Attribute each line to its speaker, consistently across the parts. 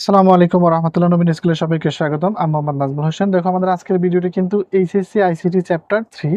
Speaker 1: আসসালামু আলাইকুম রহমতুল্লাহ নবীন স্কুলের সবাইকে স্বাগতম। আমি মোহাম্মদ নাজমুল হোসেন। দেখো, আমাদের আজকের ভিডিওটি কিন্তু HSC, ICT chapter three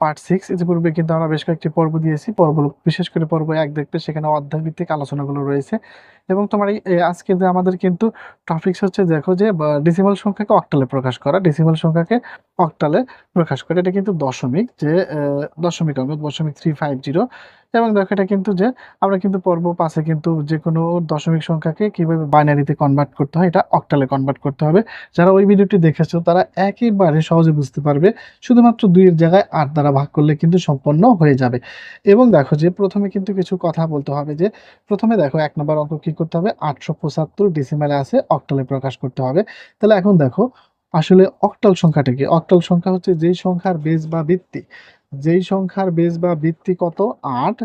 Speaker 1: part six. ইতিপূর্বে কিন্তু আমরা বেশ কয়েকটি পর্ব দিয়েছি। পর্ব, বিশেষ করে পর্ব এক দেখতে সেখানে অধ্যায় ভিত্তিক আলোচনাগুলো রয়েছে। এবং তোমার এই আজকে যে আমাদের কিন্তু টপিকস হচ্ছে, দেখো যে ডিসিমাল সংখ্যাকে অক্টালে প্রকাশ করা। ডিসিমাল সংখ্যাকে অক্টালে প্রকাশ করে। এটা কিন্তু দশমিক যে দশমিক অঙ্ক, দশমিক থ্রি ফাইভ জিরো এবং দেখো এটা কিন্তু যে, আমরা কিন্তু পর্ব পাশে কিন্তু যে কোনো দশমিক সংখ্যাকে কীভাবে বাইনারিতে কনভার্ট করতে হয়, এটা অক্টালে কনভার্ট করতে হবে। যারা ওই ভিডিওটি দেখেছ, তারা একেবারে সহজে বুঝতে পারবে, শুধুমাত্র দুইয়ের জায়গায় আট দ্বারা ভাগ করলে কিন্তু সম্পন্ন হয়ে যাবে। এবং দেখো যে, প্রথমে কিন্তু কিছু কথা বলতে হবে যে, প্রথমে দেখো এক নম্বর অঙ্ক কী করতে হবে? আটশো পঁচাত্তর ডিসিমেলে আছে, অক্টালে প্রকাশ করতে হবে। তাহলে এখন দেখো আসলে অক্টাল সংখ্যাটা কি? অক্টাল সংখ্যা হচ্ছে যেই সংখ্যার বেজ বা ভিত্তি। যেই সংখ্যার বেজ বা ভিত্তি কত? আট।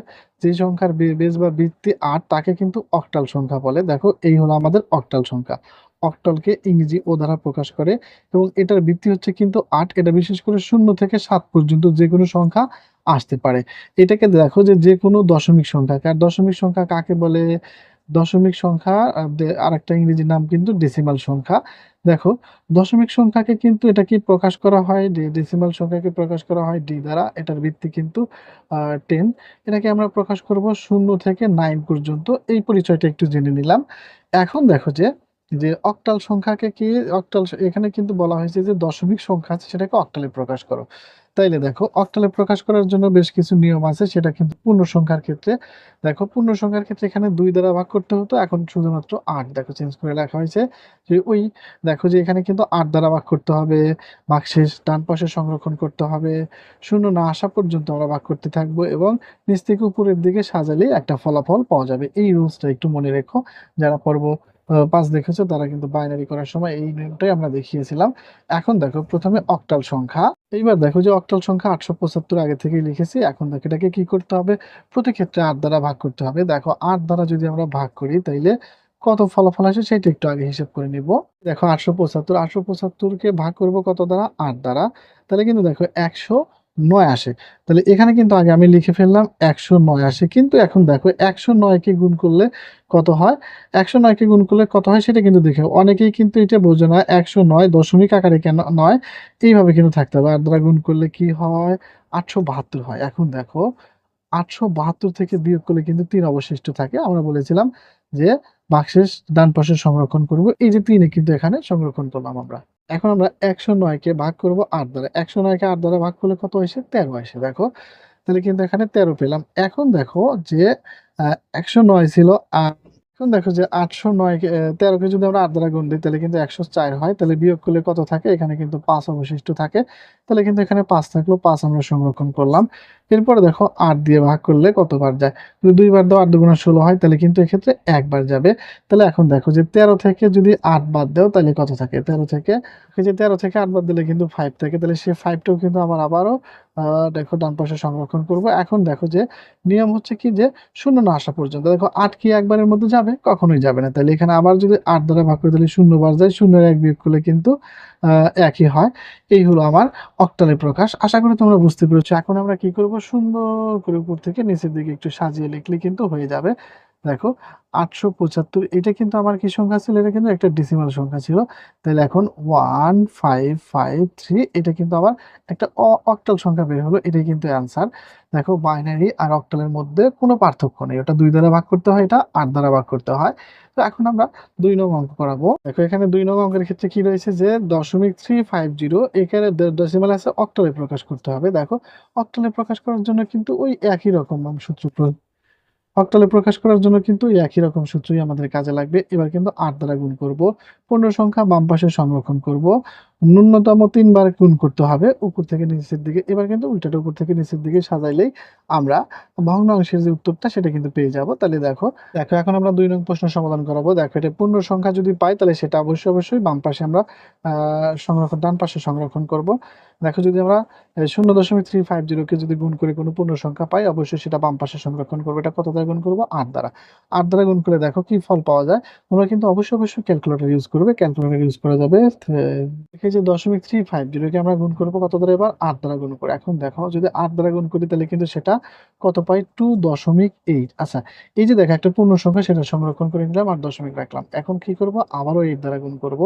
Speaker 1: যে সংখ্যার বেজ বা ভিত্তি আট, তাকে কিন্তু অক্টাল সংখ্যা বলে। দেখো, এই হলো আমাদের অক্টাল সংখ্যা। অক্টালকে ইংরেজি ও দ্বারা প্রকাশ করে এবং এটার ভিত্তি হচ্ছে কিন্তু আট। এটা বিশেষ করে শূন্য থেকে সাত পর্যন্ত যে কোনো সংখ্যা আসতে পারে। এটাকে দেখো যে যে কোনো দশমিক সংখ্যা আর দশমিক সংখ্যা কাকে বলে? দশমিক সংখ্যা, আর একটা ইংরেজি নাম কিন্তু ডেসিমাল সংখ্যা। দেখো, দশমিক সংখ্যাকে কিন্তু এটা কি প্রকাশ করা হয়? ডেসিমাল সংখ্যাকে প্রকাশ করা হয় ডি দ্বারা। এটার ভিত্তি কিন্তু টেন এটাকে আমরা প্রকাশ করব শূন্য থেকে নাইন পর্যন্ত। এই পরিচয়টা একটু জেনে নিলাম। এখন দেখো যে যে অক্টাল সংখ্যাকে কি অক্টাল এখানে কিন্তু বলা হয়েছে যে দশমিক সংখ্যা আছে, সেটাকে অক্টালে প্রকাশ করো। তাইলে দেখো অক্টালে প্রকাশ করার জন্য বেশ কিছু নিয়ম আছে, সেটা কিন্তু পূর্ণ সংখ্যার ক্ষেত্রে। দেখো পূর্ণ সংখ্যার ক্ষেত্রে এখানে দুই দ্বারা ভাগ করতে হতো, এখন শুধুমাত্র আট, দেখো চেঞ্জ করে লেখা হয়েছে। যে ওই, দেখো যে এখানে কিন্তু আট দ্বারা ভাগ করতে হবে ভাগশেষ ডান পাশে সংরক্ষণ করতে হবে, শূন্য না আসা পর্যন্ত আমরা ভাগ করতে থাকব এবং নিচ থেকে উপরের দিকে সাজালে একটা ফলাফল পাওয়া যাবে। এই রুলসটা একটু মনে রেখো, যারা পর্ব পাঁচ দেখেছ, তারা কিন্তু বাইনারি করার সময় এই নিয়মটাই আমরা দেখিয়েছিলাম। এখন দেখো, প্রথমে অক্টাল সংখ্যা। এইবার দেখো যে অক্টাল সংখ্যা আটশো পঁচাত্তর আগে থেকেই লিখেছি, এখন দেখো এটাকে কি করতে হবে? প্রতি ক্ষেত্রে আট দ্বারা ভাগ করতে হবে। দেখো, আট দ্বারা যদি আমরা ভাগ করি, তাইলে কত ফলাফল আসে সেটা একটু আগে হিসেব করে নিব। দেখো, আটশো পঁচাত্তর, আটশো পঁচাত্তরকে ভাগ করব কত দ্বারা? আট দ্বারা। তাহলে কিন্তু দেখো, একশো নয় আসে। তাহলে এখানে কিন্তু আগে আমি লিখে ফেললাম একশো নয় আসে। কিন্তু এখন দেখো একশো নয়কে গুণ করলে কত হয়? একশো নয়কে গুণ করলে কত হয় সেটা কিন্তু দেখে অনেকেই কিন্তু এটা বোঝে না, একশো নয় দশমিক আকারে কেন নয়? এইভাবে কিন্তু থাকতে হবে। আট দ্বারা গুণ করলে কি হয়? আটশো বাহাত্তর হয়। এখন দেখো আটশো বাহাত্তর থেকে বিয়োগ করলে কিন্তু তিন অবশিষ্ট থাকে। আমরা বলেছিলাম যে বাক্সের ডান পাশে সংরক্ষণ করব। এই যে তিনে কিন্তু এখানে সংরক্ষণ করলাম আমরা। এখন আমরা একশো নয়কে ভাগ করব আট দ্বারা। একশো নয়কে আট দ্বারা ভাগ করলে কত হয়েছে? তেরো আসে দেখো। তাহলে কিন্তু এখানে তেরো পেলাম। এখন দেখো যে একশো নয় ছিল, আর এখন দেখো যে আটশো নয় তেরোকে যদি আমরা আট দ্বারা গুণ দিই, তাহলে কিন্তু একশো চার হয়। তাহলে বিয়োগ করলে কত থাকে? এখানে কিন্তু পাঁচ অবশিষ্ট থাকে। তাহলে কিন্তু এখানে পাঁচ থাকল, পাঁচ আমরা সংরক্ষণ করলাম। এরপরে দেখো আট দিয়ে ভাগ করলে কতবার যায়? যদি দুইবার দাও আট দুগুণা ষোলো হয়, তাহলে কিন্তু এক্ষেত্রে একবার যাবে। তাহলে এখন দেখো যে তেরো থেকে যদি আট বাদ দাও, তাহলে কত থাকে? তেরো থেকে, এই যে তেরো থেকে আট বাদ দিলে কিন্তু ফাইভ থাকে। তাহলে সে ফাইভটাও কিন্তু আবার আবারও দেখো ডান পাশে সংরক্ষণ করব। এখন দেখো যে নিয়ম হচ্ছে কি যে শূন্য না আসা পর্যন্ত। দেখো আট কি একবারের মধ্যে যাবে? কখনোই যাবে না। তাহলে এখানে আবার যদি আট দ্বারা ভাগ করে, তাহলে শূন্য বার যায়। শূন্যের এক বিয়োগ করলে কিন্তু একই হয়। এই হলো আমার অক্টালে প্রকাশ। আশা করি তোমরা বুঝতে পেরেছ। এখন আমরা কি করব? সুন্দর করে উপর থেকে নিচের দিকে একটু সাজিয়ে লিখলে কিন্তু হয়ে যাবে। দেখো, আটশো পঁচাত্তর, এটা কিন্তু আমার কি সংখ্যা ছিল? এটা কিন্তু একটা ডিসিমাল সংখ্যা ছিল। তাহলে এখন ওয়ান ফাইভ ফাইভ থ্রি এটা কিন্তু আবার একটা অক্টাল সংখ্যা বের হলো, এটাই কিন্তু অ্যান্সার দেখো বাইনারি আর অক্টালের মধ্যে কোনো পার্থক্য নেই। ওটা দুই দ্বারা ভাগ করতে হয়, এটা আট দ্বারা ভাগ করতে হয়। তো এখন আমরা দুই নং অঙ্ক করাবো। দেখো, এখানে দুই নং অঙ্কের ক্ষেত্রে কি রয়েছে যে, দশমিক থ্রি ফাইভ জিরো এখানে ডেসিমাল আছে অক্টালে প্রকাশ করতে হবে। দেখো অক্টালে প্রকাশ করার জন্য কিন্তু ওই একই রকম সূত্র অক্টালে প্রকাশ করার জন্য কিন্তু একই রকম সূত্রই আমাদের কাজে লাগবে। এবার কিন্তু আট দ্বারা গুণ করব। পূর্ণ সংখ্যা বাম পাশে সংরক্ষণ করব। ন্যূনতম তিনবার গুণ করতে হবে উপর থেকে নিচের দিকে। এবার কিন্তু উল্টাটা উপর থেকে নিচের দিকে সাজাইলেই আমরা ভগ্নাংশের যে উত্তরটা সেটা কিন্তু পেয়ে যাব। তাহলে দেখো দেখো এখন আমরা দুই নং প্রশ্ন সমাধান করাবো। দেখো এটা পূর্ণ সংখ্যা যদি পাই তাহলে সেটা অবশ্যই অবশ্যই বাম পাশে আমরা সংরক্ষণ, ডান পাশে সংরক্ষণ করব। দেখো যদি আমরা শূন্য দশমিক থ্রি ফাইভ জিরোকে যদি গুণ করে কোনো পূর্ণ সংখ্যা পাই অবশ্যই সেটা বাম পাশে সংরক্ষণ করব। এটা কত দ্বারা গুণ করব? আট দ্বারা। আট দ্বারা গুণ করে দেখো কি ফল পাওয়া যায়? তোমরা কিন্তু অবশ্যই অবশ্যই ক্যালকুলেটর ইউজ করবে। ক্যালকুলেটর ইউজ করা যাবে যে দশমিক থ্রি ফাইভ জিরোকে আমরা গুণ করব কত দ্বারা এবার আট দ্বারা গুণ করে। এখন দেখো যদি আট দ্বারা গুণ করি, তাহলে কিন্তু সেটা কত পাই? টু দশমিক এইট আচ্ছা এই যে দেখো একটা পূর্ণ সংখ্যা সেটা সংরক্ষণ করে নিলাম আট দশমিক রাখলাম। এখন কি করব? আবারও এইট দ্বারা গুণ করব।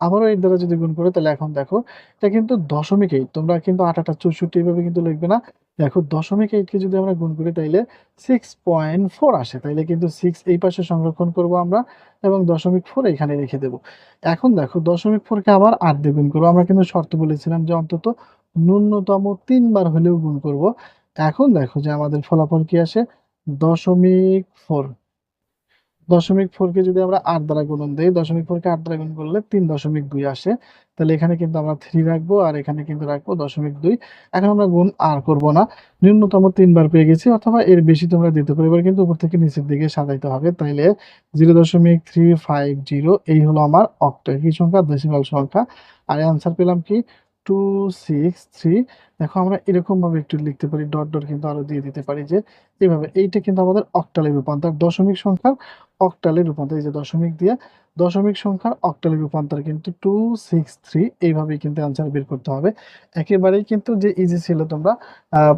Speaker 1: আবারও এইট দ্বারা যদি গুণ করে, তাহলে এখন দেখো, এটা কিন্তু দশমিক এইট তোমরা কিন্তু আট, আটা চৌষট্টি এইভাবে কিন্তু লিখবে না। দেখো, দশমিক এইটকে যদি আমরা গুণ করি, তাইলে সিক্স পয়েন্ট ফোর আসে, তাইলে কিন্তু সিক্স এই পাশে সংরক্ষণ করব আমরা, এবং দশমিক ফোর এখানে রেখে দেব। এখন দেখো, দশমিক ফোরকে আবার আট দিয়ে গুণ করব। আমরা কিন্তু শর্ত বলেছিলাম যে অন্তত ন্যূনতম তিনবার হলেও গুণ করব। এখন দেখো যে আমাদের ফলাফল কি আসে? দশমিক ফোর দশমিক ফোরকে যদি আমরা আট দ্বারা গুণন দিই, দশমিক ফোরকে আট দ্বারা গুণ করলে তিন দশমিক দুই আসে। তাহলে এখানে কিন্তু আমরা থ্রি রাখব আর এখানে কিন্তু রাখব দশমিক দুই। এখন আমরা গুণ আর করব না। ন্যূনতম তিনবার পেয়ে গেছি, অথবা এর বেশি তোমরা দিতে পারো। এবার কিন্তু উপর থেকে নিচের দিকে সাজাইতে হবে। তাইলে জিরো দশমিক থ্রি ফাইভ জিরো এই হলো আমার অক্টের কি সংখ্যা? ডেসিমাল সংখ্যা। আর অ্যান্সার পেলাম কি? টু সিক্স থ্রি দেখো আমরা এরকম ভাবে একটু লিখতে পারি ডট ডট কিন্তু আরও দিয়ে দিতে পারি যে, এইভাবে। এইটা কিন্তু আমাদের অক্টালে রূপান্তর। দশমিক সংখ্যার অক্টালে রূপান্তর, এই যে দশমিক দিয়ে, দশমিক সংখ্যার অক্টালে রূপান্তর কিন্তু টু সিক্স থ্রি এইভাবেই কিন্তু অ্যান্সার বের করতে হবে। একেবারেই কিন্তু যে ইজি ছিল তোমরা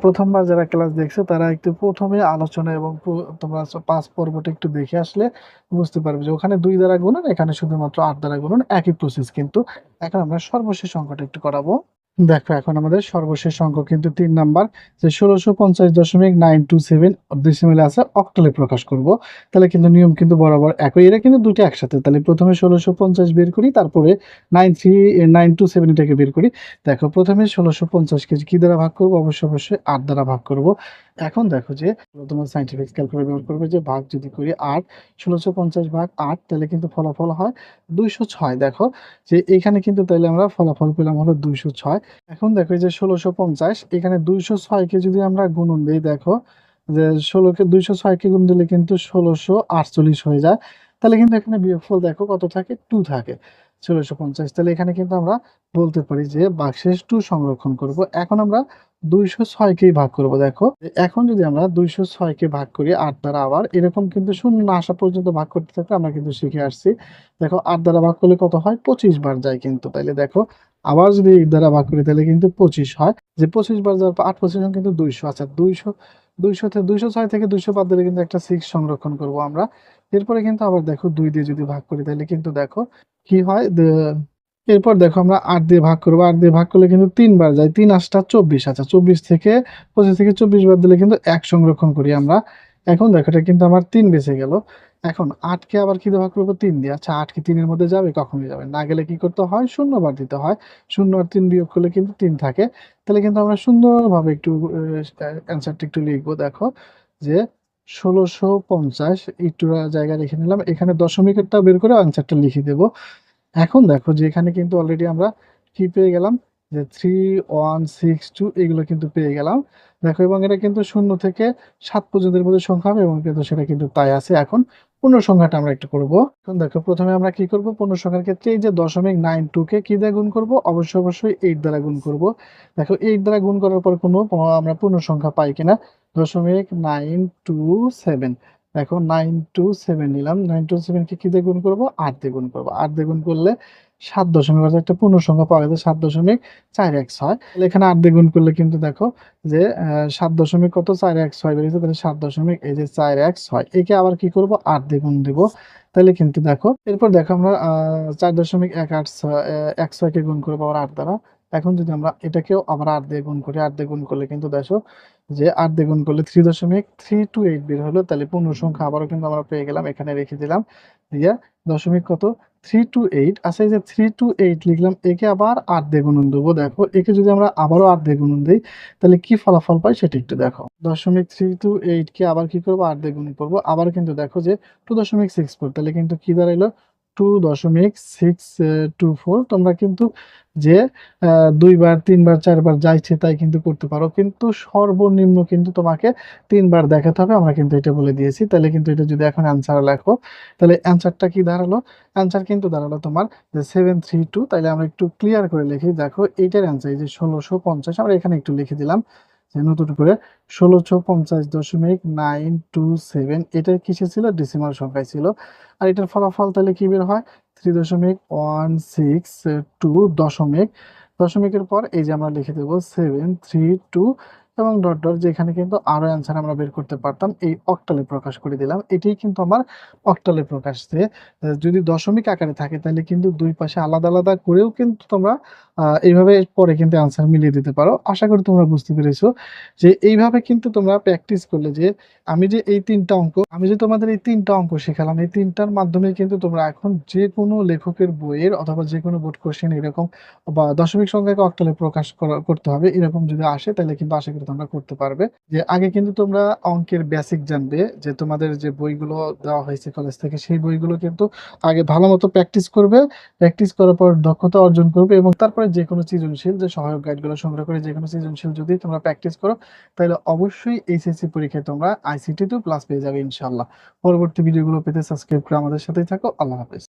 Speaker 1: প্রথমবার যারা ক্লাস দেখছ, তারা একটু প্রথমে আলোচনা এবং তোমরা পাঁচ পর্বটা একটু দেখে আসলে বুঝতে পারবে যে ওখানে দুই দ্বারা গুণন, এখানে শুধুমাত্র আট দ্বারা গুণন, একই প্রসেস কিন্তু। এখন আমরা সর্বশেষ অঙ্কটা একটু করাবো। দেখো, এখন আমাদের সর্বশেষ অঙ্ক কিন্তু তিন নাম্বার, যে ষোলোশো পঞ্চাশ দশমিক নাইন টু সেভেন ডিসিমেলে আছে অক্টালে প্রকাশ করব। তাহলে কিন্তু নিয়ম কিন্তু বরাবর একই, এরা কিন্তু দুটো একসাথে। তাহলে প্রথমে ষোলোশো পঞ্চাশ বের করি, তারপরে nine three nine two seven এটাকে বের করি। দেখো, প্রথমে ষোলোশো পঞ্চাশকে কী দ্বারা ভাগ করব? অবশ্যই অবশ্যই আট দ্বারা ভাগ করব। এখন দেখো যে, তোমার সাইন্টিফিক ক্যালকুলেটর ব্যবহার করবে যে ভাগ যদি করি আট, ষোলোশো পঞ্চাশ ভাগ আট, তাহলে কিন্তু ফলাফল হয় দুইশো ছয়। দেখো, যে এখানে কিন্তু তাহলে আমরা ফলাফল পেলাম হলো দুইশো ছয়। এখন দেখো এই যে ষোলোশো পঞ্চাশ, এখানে দুইশো ছয়কে যদি আমরা গুণন দিই, দেখো যে ষোলোকে, দুইশো ছয়কে গুণ দিলে কিন্তু ষোলোশো আটচল্লিশ হয়ে যায়। তাহলে কিন্তু এখানে বিয়োগফল দেখো কত থাকে? টু থাকে। ষোলোশো পঞ্চাশ, তাহলে এখানে কিন্তু আমরা বলতে পারি যে বাক্সেস টু সংরক্ষণ করব। এখন আমরা দুইশো ছয়কেই ভাগ করব, দেখো। এখন যদি আমরা দুইশো ছয়কে ভাগ করি, আট দ্বারা আবার, এরকম কিন্তু শূন্য না আসা পর্যন্ত ভাগ করতে থাকলে আমরা কিন্তু শিখে আসছি। দেখো, আট দ্বারা ভাগ করলে কত হয়? পঁচিশ বার যায় কিন্তু, তাইলে দেখো আবার যদি এই দ্বারা ভাগ করি, তাহলে কিন্তু পঁচিশ হয়। যে পঁচিশ বার যাওয়ার পর আট পঁচিশ কিন্তু দুইশো আচ্ছা দুইশো দুইশো থেকে, দুইশো ছয় থেকে দুইশো বাদ দিলে কিন্তু একটা সিক্স সংরক্ষণ করব আমরা। এরপরে কিন্তু আবার দেখো দুই দিয়ে যদি ভাগ করি, তাহলে কিন্তু দেখো কি হয়? এরপর দেখো আমরা আট দিয়ে ভাগ করব। আট দিয়ে ভাগ করলে কিন্তু তিনবার যায়। তিন আটটা চব্বিশ আচ্ছা চব্বিশ থেকে, পঁচিশ থেকে চব্বিশ বার দিলে কিন্তু এক সংরক্ষণ করি আমরা। এখন দেখো, এটা কিন্তু আমার তিন বেঁচে গেল। এখন আটকে আবার কি ভাগ করব? তিন দিয়ে। আচ্ছা আট কি তিনের মধ্যে যাবে? কখনোই যাবে না। গেলে কি করতে হয়? শূন্য বার দিতে হয়। শূন্য আর তিন বিয়োগ করলে কিন্তু তিন থাকে। তাহলে কিন্তু আমরা সুন্দরভাবে একটু অ্যান্সারটা একটু লিখব। দেখো যে ষোলোশো পঞ্চাশ একটু জায়গা রেখে নিলাম। এখানে দশমিকেরটা বের করে অ্যান্সারটা লিখে দেবো। এখন দেখো যে এখানে কিন্তু অলরেডি আমরা কি পেয়ে গেলাম? যে থ্রি ওয়ান সিক্স টু এগুলো কিন্তু পেয়ে গেলাম। দেখো, এবং এটা কিন্তু শূন্য থেকে সাত পর্যন্তের মধ্যে সংখ্যা হবে, এবং কিন্তু সেটা কিন্তু তাই আছে এখন। পূর্ণ সংখ্যাটা আমরা একটু করব। দেখো, প্রথমে আমরা কি করব? পূর্ণ সংখ্যার ক্ষেত্রে এই যে দশমিক নাইন টু কে কি দিয়ে গুণ করব? অবশ্যই অবশ্যই এইট দ্বারা গুণ করব। দেখো এইট দ্বারা গুণ করার পর কোনো আমরা পূর্ণ সংখ্যা পাই কিনা? দশমিক নাইন টু সেভেন দেখো নাইন টু সেভেন নিলাম। নাইন টু সেভেনকে কি দিয়ে গুণ করব? আট দিয়ে গুণ করব। আট দিয়ে গুণ করলে সাত দশমিক অর্থাৎ একটা পূর্ণ সংখ্যা পাওয়া গেছে সাত দশমিক চার এক ছয়। এখানে আট দিয়ে গুণ করলে কিন্তু দেখো যে সাত দশমিক কত? চার এক ছয় বেরিয়েছে তাহলে সাত দশমিক এই যে চার এক ছয়। একে আবার কি করব? আট দিয়ে গুণ দিব। তাহলে কিন্তু দেখো, এরপর দেখো আমরা চার দশমিক এক আট ছয় এক ছয়কে গুণ করব আবার আট দ্বারা। এখন যদি আমরা এটাকেও আবার আট দিয়ে গুণ করি, আট দিয়ে গুণ করলে কিন্তু দেখো যে আট দিয়ে গুণ করলে থ্রি দশমিক থ্রি টু এইট বের হলো, তাহলে পূর্ণ সংখ্যা আবারও কিন্তু আমরা পেয়ে গেলাম, এখানে রেখে দিলাম, দিয়ে দশমিক কত? থ্রি টু এইট এই যে থ্রি টু এইট লিখলাম, একে আবার আট দিয়ে গুণন দেবো, দেখো একে যদি আমরা আবারও আট দিয়ে গুণন দিই, তাহলে কি ফলাফল পাই সেটা একটু দেখো, দশমিক থ্রি টু এইটকে আবার কি করব? আট দিয়ে গুণ করব, আবার কিন্তু দেখো যে টু দশমিক সিক্স ফোর তাহলে কিন্তু কি দাঁড়াইলো? টু দশমিক সিক্স টু ফোর তোমরা কিন্তু যে দুইবার, তিনবার, চারবার যাইছে তাই কিন্তু করতে পারো। কিন্তু সর্বনিম্ন কিন্তু তোমাকে তিনবার দেখাতে হবে, আমরা কিন্তু এটা বলে দিয়েছি। তাহলে কিন্তু এটা যদি এখন অ্যান্সার লেখো, তাহলে অ্যান্সারটা কি দাঁড়াল? অ্যান্সার কিন্তু দাঁড়াল তোমার যে সেভেন থ্রি টু তাহলে আমরা একটু ক্লিয়ার করে লিখি। দেখো, এইটার অ্যান্সার এই যে ষোলোশো পঞ্চাশ, আমরা এখানে একটু লিখে দিলাম। যে নতুন করে ষোলোশো পঞ্চাশ দশমিক নাইন টু সেভেন এটা কিসে ছিল? ডিসিমাল সংখ্যায় ছিল। আর এটার ফলাফল তাহলে কি বের হয়? থ্রি দশমিক ওয়ান সিক্স টু দশমিক। দশমিকের পর এই যে আমরা লিখে দেবো সেভেন থ্রি টু এবং ডট ডট যেখানে কিন্তু আরও অ্যান্সার আমরা বের করতে পারতাম, এই অক্টালে প্রকাশ করে দিলাম। এটাই কিন্তু আমার অক্টালে প্রকাশ যে যদি দশমিক আকারে থাকে তাহলে কিন্তু দুই পাশে আলাদা আলাদা করেও কিন্তু তোমরা এইভাবে পরে কিন্তু অ্যান্সার মিলিয়ে দিতে পারো। আশা করি তোমরা বুঝতে পেরেছ যে এইভাবে কিন্তু তোমরা প্র্যাকটিস করলে যে আমি যে এই তিনটা অঙ্ক, আমি যে তোমাদের এই তিনটা অঙ্ক শেখালাম, এই তিনটার মাধ্যমে কিন্তু তোমরা এখন যে কোনো লেখকের বইয়ের অথবা যে কোনো বোর্ড কোশ্চেন এরকম বা দশমিক সংখ্যাকে অক্টালে প্রকাশ করা- করতে হবে, এরকম যদি আসে তাহলে কিন্তু আশা করি তোমরা করতে পারবে। যে আগে কিন্তু তোমরা অঙ্কের বেসিক জানবে যে তোমাদের যে বইগুলো দেওয়া হয়েছে কলেজ থেকে, সেই বইগুলো কিন্তু আগে ভালো মতো প্র্যাকটিস করবে প্র্যাকটিস করার পর দক্ষতা অর্জন করবে এবং তারপরে যে কোনো সৃজনশীল যে সহায়ক গাইডগুলো সংগ্রহ করে যে কোনো সৃজনশীল যদি তোমরা প্র্যাকটিস করো, তাহলে অবশ্যই এইচএসসি পরীক্ষায় তোমরা আইসিটি টু প্লাস পেয়ে যাবে ইনশাল্লাহ পরবর্তী ভিডিওগুলো পেতে সাবস্ক্রাইব করে আমাদের সাথেই থাকো। আল্লাহ হাফেজ।